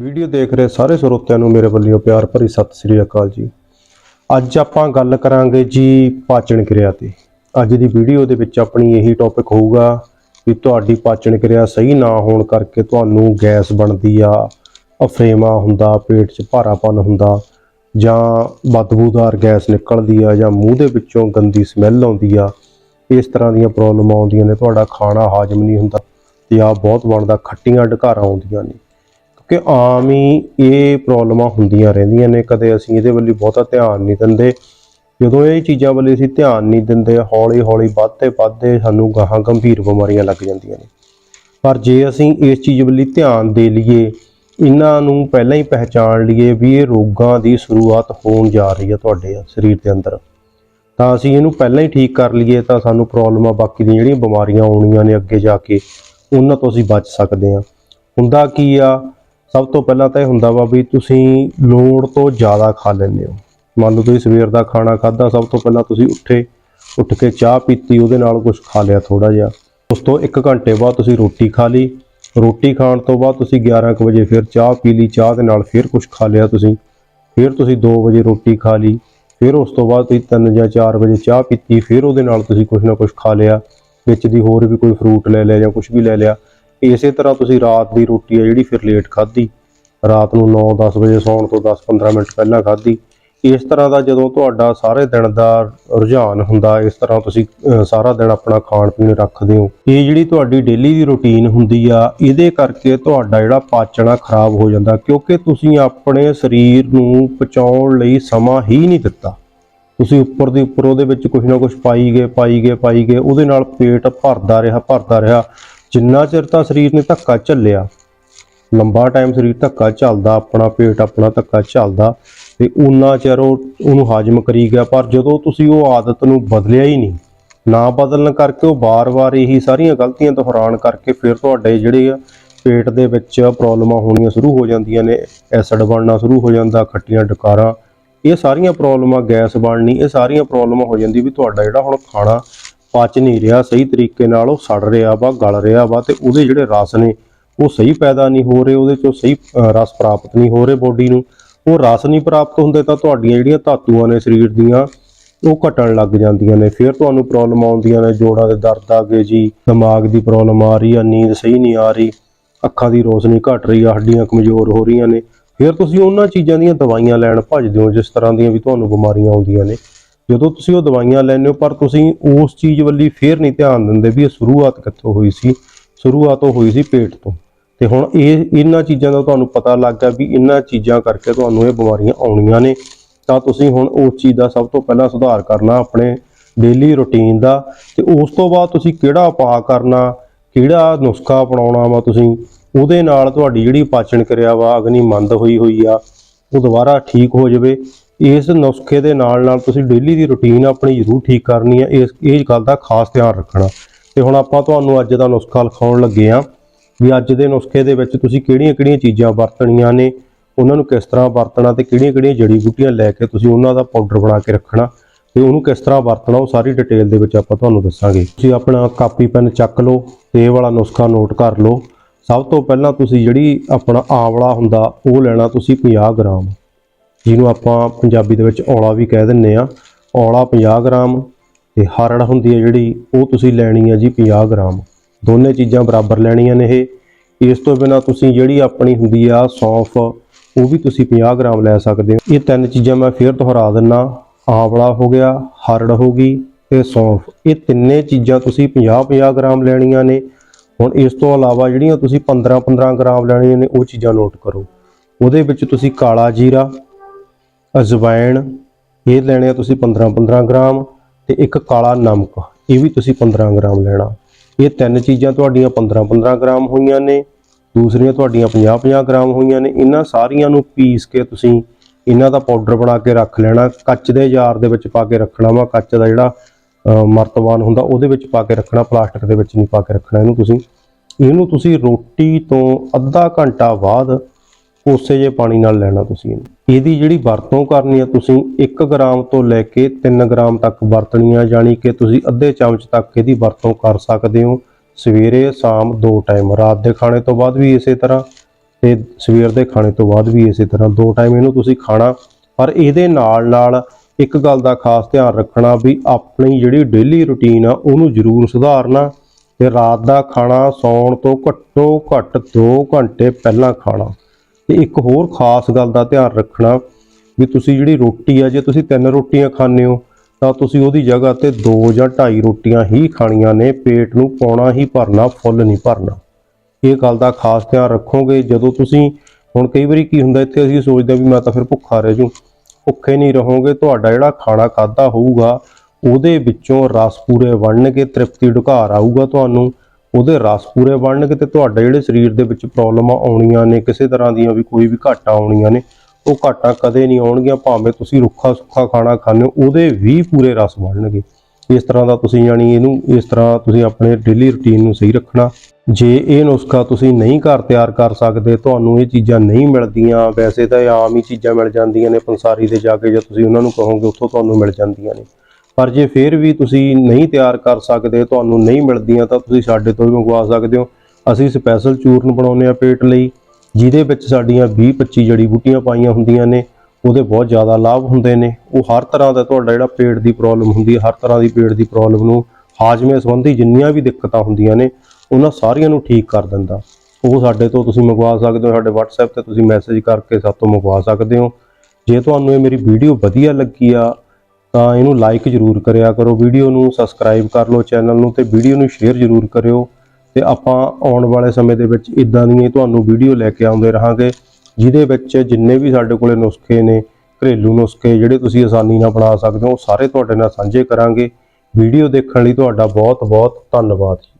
Video ਦੇਖ ਰਹੇ ਸਾਰੇ ਸਰੋਤਿਆਂ ਨੂੰ ਮੇਰੇ ਵੱਲੋਂ ਪਿਆਰ ਭਰੀ ਸਤਿ ਸ੍ਰੀ ਅਕਾਲ ਜੀ। ਅੱਜ ਆਪਾਂ ਗੱਲ ਕਰਾਂਗੇ ਜੀ ਪਾਚਨ ਕਿਰਿਆ ਤੇ। ਅੱਜ ਦੀ ਵੀਡੀਓ ਦੇ ਵਿੱਚ ਆਪਣੀ ਇਹੀ ਟੌਪਿਕ ਹੋਊਗਾ ਵੀ ਤੁਹਾਡੀ ਪਾਚਨ ਕਿਰਿਆ ਸਹੀ ਨਾ ਹੋਣ ਕਰਕੇ ਤੁਹਾਨੂੰ ਗੈਸ ਬਣਦੀ ਆ, ਅਫਰੇਮਾ ਹੁੰਦਾ, ਪੇਟ 'ਚ ਭਾਰਾਪਨ ਹੁੰਦਾ, ਜਾਂ ਬਦਬੂਦਾਰ ਗੈਸ ਨਿਕਲਦੀ ਆ, ਜਾਂ ਮੂੰਹ ਦੇ ਵਿੱਚੋਂ ਗੰਦੀ ਸਮੈਲ ਆਉਂਦੀ ਆ, ਇਸ ਤਰ੍ਹਾਂ ਦੀਆਂ ਪ੍ਰੋਬਲਮ ਆਉਂਦੀਆਂ ਨੇ, ਤੁਹਾਡਾ ਖਾਣਾ ਹਾਜ਼ਮ ਨਹੀਂ ਹੁੰਦਾ ਤੇ ਆ ਬਹੁਤ ਬਣਦਾ, ਖੱਟੀਆਂ ਢਕਾਰਾਂ ਆਉਂਦੀਆਂ ਨੇ। ਕਿ ਆਮ ਹੀ ਇਹ ਪ੍ਰੋਬਲਮਾਂ ਹੁੰਦੀਆਂ ਰਹਿੰਦੀਆਂ ਨੇ, ਕਦੇ ਅਸੀਂ ਇਹਦੇ ਵੱਲ ਬਹੁਤਾ ਧਿਆਨ ਨਹੀਂ ਦਿੰਦੇ। ਜਦੋਂ ਇਹ ਚੀਜ਼ਾਂ ਵੱਲ ਅਸੀਂ ਧਿਆਨ ਨਹੀਂ ਦਿੰਦੇ ਹੌਲੀ ਹੌਲੀ ਵੱਧਦੇ ਵੱਧਦੇ ਸਾਨੂੰ ਗਾਹਾਂ ਗੰਭੀਰ ਬਿਮਾਰੀਆਂ ਲੱਗ ਜਾਂਦੀਆਂ ਨੇ। ਪਰ ਜੇ ਅਸੀਂ ਇਸ ਚੀਜ਼ ਵੱਲ ਧਿਆਨ ਦੇ ਲਈਏ, ਇਹਨਾਂ ਨੂੰ ਪਹਿਲਾਂ ਹੀ ਪਹਿਚਾਣ ਲਈਏ ਵੀ ਇਹ ਰੋਗਾਂ ਦੀ ਸ਼ੁਰੂਆਤ ਹੋਣ ਜਾ ਰਹੀ ਹੈ ਤੁਹਾਡੇ ਸਰੀਰ ਦੇ ਅੰਦਰ। ਤਾਂ ਅਸੀਂ ਇਹਨੂੰ ਪਹਿਲਾਂ ਹੀ ਠੀਕ ਕਰ ਲਈਏ ਤਾਂ ਸਾਨੂੰ ਪ੍ਰੋਬਲਮਾਂ ਬਾਕੀ ਦੀਆਂ ਜਿਹੜੀਆਂ ਬਿਮਾਰੀਆਂ ਆਉਣੀਆਂ ਨੇ ਅੱਗੇ ਜਾ ਕੇ, ਉਹਨਾਂ ਤੋਂ ਅਸੀਂ ਬਚ ਸਕਦੇ ਹਾਂ। ਹੁੰਦਾ ਕੀ ਆ ਸਭ ਤੋਂ ਪਹਿਲਾਂ ਤਾਂ ਇਹ ਹੁੰਦਾ ਵਾ ਵੀ ਤੁਸੀਂ ਲੋੜ ਤੋਂ ਜ਼ਿਆਦਾ ਖਾ ਲੈਂਦੇ ਹੋ। ਮੰਨ ਲਓ ਤੁਸੀਂ ਸਵੇਰ ਦਾ ਖਾਣਾ ਖਾਧਾ, ਸਭ ਤੋਂ ਪਹਿਲਾਂ ਤੁਸੀਂ ਉੱਠੇ, ਉੱਠ ਕੇ ਚਾਹ ਪੀਤੀ, ਉਹਦੇ ਨਾਲ ਕੁਝ ਖਾ ਲਿਆ ਥੋੜਾ ਜਿਹਾ। ਉਸ ਤੋਂ 1 ਘੰਟੇ ਬਾਅਦ ਤੁਸੀਂ ਰੋਟੀ ਖਾ ਲਈ। ਰੋਟੀ ਖਾਣ ਤੋਂ ਬਾਅਦ ਤੁਸੀਂ 11 ਕੁ ਵਜੇ ਫਿਰ ਚਾਹ ਪੀ ਲਈ, ਚਾਹ ਦੇ ਨਾਲ ਫਿਰ ਕੁਝ ਖਾ ਲਿਆ ਤੁਸੀਂ। ਫਿਰ ਤੁਸੀਂ 2 ਵਜੇ ਰੋਟੀ ਖਾ ਲਈ। ਫਿਰ ਉਸ ਤੋਂ ਬਾਅਦ ਤੁਸੀਂ 3 ਜਾਂ 4 ਵਜੇ ਚਾਹ ਪੀਤੀ। ਫਿਰ ਉਹਦੇ ਨਾਲ ਤੁਸੀਂ ਕੁਝ ਨਾ ਕੁਝ ਖਾ ਲਿਆ। ਵਿੱਚ ਦੀ ਹੋਰ ਵੀ ਕੋਈ ਫਰੂਟ ਲੈ ਲਿਆ ਜਾਂ ਕੁਝ ਵੀ ਲੈ ਲਿਆ। ਇਸੇ ਤਰ੍ਹਾਂ ਤੁਸੀਂ ਰਾਤ ਦੀ ਰੋਟੀ ਆ ਜਿਹੜੀ ਫਿਰ ਲੇਟ ਖਾਧੀ। ਰਾਤ ਨੂੰ 9-10 ਵਜੇ ਸੌਣ ਤੋਂ 10-15 ਮਿੰਟ ਪਹਿਲਾਂ ਖਾਧੀ। ਇਸ ਤਰ੍ਹਾਂ ਦਾ ਜਦੋਂ ਤੁਹਾਡਾ ਸਾਰੇ ਦਿਨ ਦਾ ਰੁਝਾਨ ਹੁੰਦਾ, ਇਸ ਤਰ੍ਹਾਂ ਤੁਸੀਂ ਸਾਰਾ ਦਿਨ ਆਪਣਾ ਖਾਣ ਪੀਣ ਰੱਖਦੇ ਹੋ। ਇਹ ਜਿਹੜੀ ਤੁਹਾਡੀ ਡੇਲੀ ਦੀ ਰੁਟੀਨ ਹੁੰਦੀ ਆ, ਇਹਦੇ ਕਰਕੇ ਤੁਹਾਡਾ ਜਿਹੜਾ ਪਾਚਣਾ ਖਰਾਬ ਹੋ ਜਾਂਦਾ, ਕਿਉਂਕਿ ਤੁਸੀਂ ਆਪਣੇ ਸਰੀਰ ਨੂੰ ਪਚਾਉਣ ਲਈ ਸਮਾਂ ਹੀ ਨਹੀਂ ਦਿੱਤਾ। ਤੁਸੀਂ ਉੱਪਰ ਦੀ ਉੱਪਰ ਉਹਦੇ ਵਿੱਚ ਕੁਝ ਨਾ ਕੁਝ ਪਾਈ ਗਏ ਪਾਈ ਗਏ ਪਾਈ ਗਏ, ਉਹਦੇ ਨਾਲ ਪੇਟ ਭਰਦਾ ਰਿਹਾ ਭਰਦਾ ਰਿਹਾ। ਜਿੰਨਾ ਚਿਰ ਤਾਂ ਸਰੀਰ ਨੇ ਧੱਕਾ ਝੱਲਿਆ, ਲੰਬਾ ਟਾਈਮ ਸਰੀਰ ਧੱਕਾ ਝੱਲਦਾ, ਆਪਣਾ ਪੇਟ, ਆਪਣਾ ਧੱਕਾ ਝੱਲਦਾ, ਤੇ ਉਨਾ ਚਿਰ ਉਹ, ਉਹਨੂੰ ਹਾਜ਼ਮ ਕਰੀ ਗਿਆ, ਪਰ ਜਦੋਂ ਤੁਸੀਂ ਉਹ ਆਦਤ ਨੂੰ ਬਦਲਿਆ ਹੀ ਨਹੀਂ, ਨਾ ਬਦਲਣ ਕਰਕੇ ਉਹ ਬਾਰ-ਬਾਰ ਇਹੀ ਸਾਰੀਆਂ ਗਲਤੀਆਂ ਦੁਹਰਾਉਣ ਕਰਕੇ ਫਿਰ ਤੁਹਾਡੇ ਜਿਹੜੇ ਆ ਪੇਟ ਦੇ ਵਿੱਚ ਪ੍ਰੋਬਲਮਾਂ ਹੋਣੀਆਂ ਸ਼ੁਰੂ ਹੋ ਜਾਂਦੀਆਂ ਨੇ ਐਸਿਡ ਬਣਨਾ ਸ਼ੁਰੂ ਹੋ ਜਾਂਦਾ, ਖੱਟੀਆਂ ਡਕਾਰਾਂ, ਇਹ ਸਾਰੀਆਂ ਪ੍ਰੋਬਲਮਾਂ ਗੈਸ ਬਣਨੀ, ਇਹ ਸਾਰੀਆਂ ਪ੍ਰੋਬਲਮਾਂ ਹੋ ਜਾਂਦੀ ਵੀ ਤੁਹਾਡਾ ਜਿਹੜਾ ਹੁਣ ਖਾਣਾ ਪਚ ਨਹੀਂ ਰਿਹਾ, ਸਹੀ ਤਰੀਕੇ ਨਾਲ ਉਹ ਸੜ ਰਿਹਾ ਵਾ, ਗਲ ਰਿਹਾ ਵਾ ਤੇ ਉਹਦੇ ਜਿਹੜੇ ਰਸ ਨੇ, ਉਹ ਸਹੀ ਪੈਦਾ ਨਹੀਂ ਹੋ ਰਹੇ, ਉਹਦੇ ਚੋਂ ਸਹੀ ਰਸ ਪ੍ਰਾਪਤ ਨਹੀਂ ਹੋ ਰਹੇ ਬੋਡੀ ਨੂੰ। ਉਹ ਰਸ ਨਹੀਂ ਪ੍ਰਾਪਤ ਹੁੰਦੇ ਤਾਂ ਤੁਹਾਡੀਆਂ ਜਿਹੜੀਆਂ ਧਾਤੂਆਂ ਨੇ ਸਰੀਰ ਦੀਆਂ, ਉਹ ਘਟਣ ਲੱਗ ਜਾਂਦੀਆਂ ਨੇ। ਫਿਰ ਤੁਹਾਨੂੰ ਪ੍ਰੋਬਲਮ ਆਉਂਦੀਆਂ ਨੇ, ਜੋੜਾਂ ਦੇ ਦਰਦ ਆ ਗਏ ਜੀ, ਦਿਮਾਗ ਦੀ ਪ੍ਰੋਬਲਮ ਆ ਰਹੀ ਆ, ਨੀਂਦ ਸਹੀ ਨਹੀਂ ਆ ਰਹੀ, ਅੱਖਾਂ ਦੀ ਰੋਸ਼ਨੀ ਘਟ ਰਹੀ ਆ, ਹੱਡੀਆਂ ਕਮਜ਼ੋਰ ਹੋ ਰਹੀਆਂ ਨੇ। ਫਿਰ ਤੁਸੀਂ ਉਹਨਾਂ ਚੀਜ਼ਾਂ ਦੀਆਂ ਦਵਾਈਆਂ ਲੈਣ ਭੱਜਦੇ ਹੋ, ਜਿਸ ਤਰ੍ਹਾਂ ਦੀਆਂ ਵੀ ਤੁਹਾਨੂੰ ਬਿਮਾਰੀਆਂ ਆਉਂਦੀਆਂ ਨੇ। ਜਦੋਂ ਤੁਸੀਂ ਉਹ ਦਵਾਈਆਂ ਲੈਂਦੇ ਹੋ, ਪਰ ਤੁਸੀਂ ਉਸ ਚੀਜ਼ ਵੱਲੀ ਫੇਰ ਨਹੀਂ ਧਿਆਨ ਦਿੰਦੇ ਵੀ ਇਹ ਸ਼ੁਰੂਆਤ ਕਿੱਥੋਂ ਹੋਈ ਸੀ, ਸ਼ੁਰੂਆਤ ਉਹ ਹੋਈ ਸੀ ਪੇਟ ਤੋਂ। ਤੇ ਹੁਣ ਇਹ, ਇਹਨਾਂ ਚੀਜ਼ਾਂ ਦਾ ਤੁਹਾਨੂੰ ਪਤਾ ਲੱਗ ਗਿਆ ਵੀ ਇਹਨਾਂ ਚੀਜ਼ਾਂ ਕਰਕੇ ਤੁਹਾਨੂੰ ਇਹ ਬਿਮਾਰੀਆਂ ਆਉਣੀਆਂ ਨੇ। ਤਾਂ ਤੁਸੀਂ ਹੁਣ ਉਸ ਚੀਜ਼ ਦਾ ਸਭ ਤੋਂ ਪਹਿਲਾਂ ਸੁਧਾਰ ਕਰਨਾ, ਆਪਣੇ ਡੇਲੀ ਰੁਟੀਨ ਦਾ। ਤੇ ਉਸ ਤੋਂ ਬਾਅਦ ਤੁਸੀਂ ਕਿਹੜਾ ਉਪਾਅ ਕਰਨਾ, ਕਿਹੜਾ ਨੁਸਖਾ ਅਪਣਾਉਣਾ ਵਾ ਤੁਸੀਂ, ਉਹਦੇ ਨਾਲ ਤੁਹਾਡੀ ਜਿਹੜੀ ਪਾਚਨ ਕਿਰਿਆ ਵਾ, ਅਗਨੀ ਮੰਦ ਹੋਈ ਹੋਈ ਆ, ਉਹ ਦੁਬਾਰਾ ਠੀਕ ਹੋ ਜਾਵੇ। ਇਸ ਨੁਸਖੇ ਦੇ ਨਾਲ ਨਾਲ ਤੁਸੀਂ ਡੇਲੀ ਦੀ ਰੁਟੀਨ ਆਪਣੀ ਜ਼ਰੂਰ ਠੀਕ ਕਰਨੀ ਹੈ, ਇਸ, ਇਹ ਗੱਲ ਦਾ ਖਾਸ ਧਿਆਨ ਰੱਖਣਾ। ਤੇ ਹੁਣ ਆਪਾਂ ਤੁਹਾਨੂੰ ਅੱਜ ਦਾ ਨੁਸਖਾ ਲਿਖਾਉਣ ਲੱਗੇ ਆ ਵੀ ਅੱਜ ਦੇ ਨੁਸਖੇ ਦੇ ਵਿੱਚ ਤੁਸੀਂ ਕਿਹੜੀਆਂ-ਕਿਹੜੀਆਂ ਚੀਜ਼ਾਂ ਵਰਤਣੀਆਂ ਨੇ, ਉਹਨਾਂ ਨੂੰ ਕਿਸ ਤਰ੍ਹਾਂ ਵਰਤਣਾ ਤੇ ਕਿਹੜੀਆਂ-ਕਿਹੜੀਆਂ ਜੜੀ ਬੂਟੀਆਂ ਲੈ ਕੇ ਤੁਸੀਂ ਉਹਨਾਂ ਦਾ ਪਾਊਡਰ ਬਣਾ ਕੇ ਰੱਖਣਾ ਤੇ ਉਹਨੂੰ ਕਿਸ ਤਰ੍ਹਾਂ ਵਰਤਣਾ, ਉਹ ਸਾਰੀ ਡਿਟੇਲ ਦੇ ਵਿੱਚ ਆਪਾਂ ਤੁਹਾਨੂੰ ਦੱਸਾਂਗੇ। ਤੁਸੀਂ ਆਪਣਾ ਕਾਪੀ, ਪੈਨ ਚੱਕ ਲਓ, ਤੇ ਇਹ ਵਾਲਾ ਨੁਸਖਾ ਨੋਟ ਕਰ ਲਓ। ਸਭ ਤੋਂ ਪਹਿਲਾਂ ਤੁਸੀਂ ਜਿਹੜੀ ਆਪਣਾ ਆਂਵਲਾ ਹੁੰਦਾ, ਉਹ ਲੈਣਾ ਤੁਸੀਂ 50 ਗ੍ਰਾਮ। ਜਿਹਨੂੰ ਆਪਾਂ ਪੰਜਾਬੀ ਦੇ ਵਿੱਚ ਔਲਾ ਵੀ ਕਹਿ ਦਿੰਨੇ ਆ ਔਲਾ 50 ਗ੍ਰਾਮ ਤੇ ਹਰੜ ਹੁੰਦੀ ਹੈ ਜਿਹੜੀ, ਉਹ ਤੁਸੀਂ ਲੈਣੀ ਹੈ ਜੀ 50 ਗ੍ਰਾਮ। ਦੋਨੇ ਚੀਜ਼ਾਂ ਬਰਾਬਰ ਲੈਣੀਆਂ ਨੇ ਇਹ। ਇਸ ਤੋਂ ਬਿਨਾ ਤੁਸੀਂ ਜਿਹੜੀ ਆਪਣੀ ਹੁੰਦੀ ਆ ਸੌਂਫ, ਉਹ ਵੀ ਤੁਸੀਂ 50 ਗ੍ਰਾਮ ਲੈ ਸਕਦੇ ਹੋ। ਇਹ ਤਿੰਨ ਚੀਜ਼ਾਂ ਮੈਂ ਫੇਰ ਦੁਹਰਾ ਦਿੰਨਾ। ਆਂਵਲਾ ਹੋ ਗਿਆ, ਹਰੜ ਹੋ ਗਈ ਤੇ ਸੌਂਫ। ਇਹ ਤਿੰਨੇ ਚੀਜ਼ਾਂ ਤੁਸੀਂ 50-50 ਗ੍ਰਾਮ ਲੈਣੀਆਂ ਨੇ। ਹੁਣ ਇਸ ਤੋਂ ਇਲਾਵਾ ਜਿਹੜੀਆਂ ਤੁਸੀਂ 15-15 ਗ੍ਰਾਮ ਲੈਣੀਆਂ ਨੇ, ਉਹ ਚੀਜ਼ਾਂ ਨੋਟ ਕਰੋ। ਉਹਦੇ ਵਿੱਚ ਤੁਸੀਂ ਕਾਲਾ ਜੀਰਾ ਅਜਵਾਇਣ ਇਹ ਲੈਣੇ ਆ ਤੁਸੀਂ 15-15 ਗ੍ਰਾਮ ਤੇ ਇੱਕ ਕਾਲਾ ਨਮਕ ਇਹ ਵੀ ਤੁਸੀਂ 15 ਗ੍ਰਾਮ ਲੈਣਾ। ਇਹ ਤਿੰਨ ਚੀਜ਼ਾਂ ਤੁਹਾਡੀਆਂ 15-15 ਗ੍ਰਾਮ ਹੋਈਆਂ ਨੇ ਦੂਸਰੀਆਂ ਤੁਹਾਡੀਆਂ 50-50 ਗ੍ਰਾਮ ਹੋਈਆਂ ਨੇ। ਇਹਨਾਂ ਸਾਰੀਆਂ ਨੂੰ ਪੀਸ ਕੇ ਤੁਸੀਂ ਇਹਨਾਂ ਦਾ ਪਾਊਡਰ ਬਣਾ ਕੇ ਰੱਖ ਲੈਣਾ ਕੱਚ ਦੇ ਜਾਰ ਦੇ ਵਿੱਚ ਪਾ ਕੇ ਰੱਖਣਾ ਵਾ ਕੱਚ ਦਾ ਜਿਹੜਾ ਅ, ਮਰਤਬਾਨ ਹੁੰਦਾ ਉਹਦੇ ਵਿੱਚ ਪਾ ਕੇ ਰੱਖਣਾ ਪਲਾਸਟਿਕ ਦੇ ਵਿੱਚ ਨਹੀਂ ਪਾ ਕੇ ਰੱਖਣਾ ਇਹਨੂੰ ਤੁਸੀਂ। ਇਹਨੂੰ ਤੁਸੀਂ ਰੋਟੀ ਤੋਂ ਅੱਧਾ ਘੰਟਾ ਬਾਅਦ ਕੋਸੇ ਜੇ ਪਾਣੀ ਨਾਲ ਲੈਣਾ ਤੁਸੀਂ ਇਹਨੂੰ। ਇਹਦੀ ਜਿਹੜੀ ਵਰਤੋਂ ਕਰਨੀ ਆ ਤੁਸੀਂ 1 ਗ੍ਰਾਮ ਤੋਂ ਲੈ ਕੇ 3 ਗ੍ਰਾਮ ਤੱਕ ਵਰਤਣੀ ਆ ਜਾਣੀ ਕਿ ਤੁਸੀਂ ਅੱਧੇ ਚਮਚ ਤੱਕ ਇਹਦੀ ਵਰਤੋਂ ਕਰ ਸਕਦੇ ਹੋ। ਸਵੇਰੇ, ਸ਼ਾਮ ਦੋ ਟਾਈਮ, ਰਾਤ ਦੇ ਖਾਣੇ ਤੋਂ ਬਾਅਦ ਵੀ ਇਸੇ ਤਰ੍ਹਾਂ ਤੇ ਸਵੇਰ ਦੇ ਖਾਣੇ ਤੋਂ ਬਾਅਦ ਵੀ ਇਸੇ ਤਰ੍ਹਾਂ ਦੋ ਟਾਈਮ ਇਹਨੂੰ ਤੁਸੀਂ ਖਾਣਾ। ਪਰ ਇਹਦੇ ਨਾਲ ਨਾਲ ਇੱਕ ਗੱਲ ਦਾ ਖਾਸ ਧਿਆਨ ਰੱਖਣਾ ਵੀ ਆਪਣੀ ਜਿਹੜੀ ਡੇਲੀ ਰੁਟੀਨ ਆ, ਉਹਨੂੰ ਜ਼ਰੂਰ ਸੁਧਾਰਨਾ ਤੇ ਰਾਤ ਦਾ ਖਾਣਾ ਸੌਣ ਤੋਂ ਘੱਟੋ ਘੱਟ 2 ਘੰਟੇ ਪਹਿਲਾਂ ਖਾਣਾ। ਤੇ ਇੱਕ ਹੋਰ ਖਾਸ ਗੱਲ ਦਾ ਧਿਆਨ ਰੱਖਣਾ ਵੀ ਤੁਸੀਂ ਜਿਹੜੀ ਰੋਟੀ ਆ, ਜੇ ਤੁਸੀਂ ਤਿੰਨ ਰੋਟੀਆਂ ਖਾਂਦੇ ਹੋ, ਤਾਂ ਤੁਸੀਂ ਉਹਦੀ ਜਗ੍ਹਾ ਤੇ ਦੋ ਜਾਂ ਢਾਈ ਰੋਟੀਆਂ ਹੀ ਖਾਣੀਆਂ ਨੇ, ਪੇਟ ਨੂੰ ਪੌਣਾ ਹੀ ਭਰਨਾ, ਫੁੱਲ ਨਹੀਂ ਭਰਨਾ। ਇਹ ਗੱਲ ਦਾ ਖਾਸ ਧਿਆਨ ਰੱਖੋਗੇ, ਜਦੋਂ ਤੁਸੀਂ, ਹੁਣ ਕਈ ਵਾਰੀ ਕੀ ਹੁੰਦਾ, ਇੱਥੇ ਅਸੀਂ ਸੋਚਦੇ ਹਾਂ ਵੀ ਮੈਂ ਤਾਂ ਫਿਰ ਭੁੱਖਾ ਰਹਿ ਜੂ ਭੁੱਖੇ ਨਹੀਂ ਰਹੋਗੇ, ਤੁਹਾਡਾ ਜਿਹੜਾ ਖਾਣਾ ਖਾਦਾ ਹੋਊਗਾ, ਉਹਦੇ ਵਿੱਚੋਂ ਰਸ ਪੂਰੇ ਬਣਨਗੇ ਤ੍ਰਿਪਤੀ ਢੁਕਾਰ ਆਊਗਾ ਤੁਹਾਨੂੰ ਉਹਦੇ ਰਸ ਪੂਰੇ ਬਣਨਗੇ ਤੇ ਤੁਹਾਡੇ ਜਿਹੜੇ ਸਰੀਰ ਦੇ ਵਿੱਚ ਪ੍ਰੋਬਲਮਾਂ ਆਉਣੀਆਂ ਨੇ, ਕਿਸੇ ਤਰ੍ਹਾਂ ਦੀਆਂ ਵੀ ਕੋਈ ਵੀ ਘਾਟਾਂ ਆਉਣੀਆਂ ਨੇ, ਉਹ ਘਾਟਾਂ ਕਦੇ ਨਹੀਂ ਆਉਣਗੀਆਂ, ਭਾਵੇਂ ਤੁਸੀਂ ਰੁੱਖਾ ਸੁੱਖਾ ਖਾਣਾ ਖਾਂਦੇ ਹੋ, ਉਹਦੇ ਵੀ ਪੂਰੇ ਰਸ ਬਣਨਗੇ। ਇਸ ਤਰ੍ਹਾਂ ਦਾ ਤੁਸੀਂ ਯਾਨੀ ਇਹਨੂੰ, ਇਸ ਤਰ੍ਹਾਂ ਤੁਸੀਂ ਆਪਣੇ ਡੇਲੀ ਰੁਟੀਨ ਨੂੰ ਸਹੀ ਰੱਖਣਾ। ਜੇ ਇਹ ਨੁਸਖਾ ਤੁਸੀਂ ਨਹੀਂ ਘਰ ਤਿਆਰ ਕਰ ਸਕਦੇ, ਤੁਹਾਨੂੰ ਇਹ ਚੀਜ਼ਾਂ ਨਹੀਂ ਮਿਲਦੀਆਂ, ਵੈਸੇ ਤਾਂ ਇਹ ਆਮ ਹੀ ਚੀਜ਼ਾਂ ਮਿਲ ਜਾਂਦੀਆਂ ਨੇ, ਪੰਸਾਰੀ ਦੇ ਜਾ ਕੇ ਜੇ ਤੁਸੀਂ ਉਹਨਾਂ ਨੂੰ ਕਹੋਗੇ, ਉੱਥੋਂ ਤੁਹਾਨੂੰ ਮਿਲ ਜਾਂਦੀਆਂ ਨੇ। ਪਰ ਜੇ ਫਿਰ ਵੀ ਤੁਸੀਂ ਨਹੀਂ ਤਿਆਰ ਕਰ ਸਕਦੇ, ਤੁਹਾਨੂੰ ਨਹੀਂ ਮਿਲਦੀਆਂ ਤਾਂ ਤੁਸੀਂ ਸਾਡੇ ਤੋਂ ਵੀ ਮੰਗਵਾ ਸਕਦੇ ਹੋ। ਅਸੀਂ ਸਪੈਸ਼ਲ ਚੂਰਨ ਬਣਾਉਂਦੇ ਆ ਪੇਟ ਲਈ, ਜਿਹਦੇ ਵਿੱਚ ਸਾਡੀਆਂ 20 25 ਜੜੀ ਬੂਟੀਆਂ ਪਾਈਆਂ ਹੁੰਦੀਆਂ ਨੇ, ਉਹਦੇ ਬਹੁਤ ਜ਼ਿਆਦਾ ਲਾਭ ਹੁੰਦੇ ਨੇ। ਉਹ ਹਰ ਤਰ੍ਹਾਂ ਦਾ ਤੁਹਾਡਾ ਜਿਹੜਾ ਪੇਟ ਦੀ ਪ੍ਰੋਬਲਮ ਹੁੰਦੀ ਹੈ, ਹਰ ਤਰ੍ਹਾਂ ਦੀ ਪੇਟ ਦੀ ਪ੍ਰੋਬਲਮ ਨੂੰ ਹਾਜ਼ਮੇ ਸੰਬੰਧੀ ਜਿੰਨੀਆਂ ਵੀ ਦਿੱਕਤਾਂ ਹੁੰਦੀਆਂ ਨੇ, ਉਹਨਾਂ ਸਾਰੀਆਂ ਨੂੰ ਠੀਕ ਕਰ ਦਿੰਦਾ। ਉਹ ਸਾਡੇ ਤੋਂ ਤੁਸੀਂ ਮੰਗਵਾ ਸਕਦੇ ਹੋ, ਸਾਡੇ WhatsApp ਤੇ ਤੁਸੀਂ ਮੈਸੇਜ ਕਰਕੇ ਸਾਡੇ ਤੋਂ ਮੰਗਵਾ ਸਕਦੇ ਹੋ। ਜੇ ਤੁਹਾਨੂੰ ਇਹ ਮੇਰੀ ਵੀਡੀਓ ਵਧੀਆ ਲੱਗੀ ਆ ਤਾਂ ਇਹਨੂੰ ਲਾਈਕ ਜ਼ਰੂਰ ਕਰਿਆ ਕਰੋ। ਵੀਡੀਓ ਨੂੰ ਸਬਸਕ੍ਰਾਈਬ ਕਰ ਲਓ ਚੈਨਲ ਨੂੰ ਤੇ ਵੀਡੀਓ ਨੂੰ ਸ਼ੇਅਰ ਜ਼ਰੂਰ ਕਰਿਓ। ਤੇ ਆਪਾਂ ਆਉਣ ਵਾਲੇ ਸਮੇਂ ਦੇ ਵਿੱਚ ਇਦਾਂ ਦੀਆਂ ਤੁਹਾਨੂੰ ਵੀਡੀਓ ਲੈ ਕੇ ਆਉਂਦੇ ਰਹਾਂਗੇ, ਜਿਹਦੇ ਵਿੱਚ ਜਿੰਨੇ ਵੀ ਸਾਡੇ ਕੋਲੇ ਨੁਸਖੇ ਨੇ, ਘਰੇਲੂ ਨੁਸਖੇ ਜਿਹੜੇ ਤੁਸੀਂ ਆਸਾਨੀ ਨਾਲ ਬਣਾ ਸਕਦੇ ਹੋ, ਉਹ ਸਾਰੇ ਤੁਹਾਡੇ ਨਾਲ ਸਾਂਝੇ ਕਰਾਂਗੇ। ਵੀਡੀਓ ਦੇਖਣ ਲਈ ਤੁਹਾਡਾ ਬਹੁਤ ਬਹੁਤ ਧੰਨਵਾਦ ਜੀ।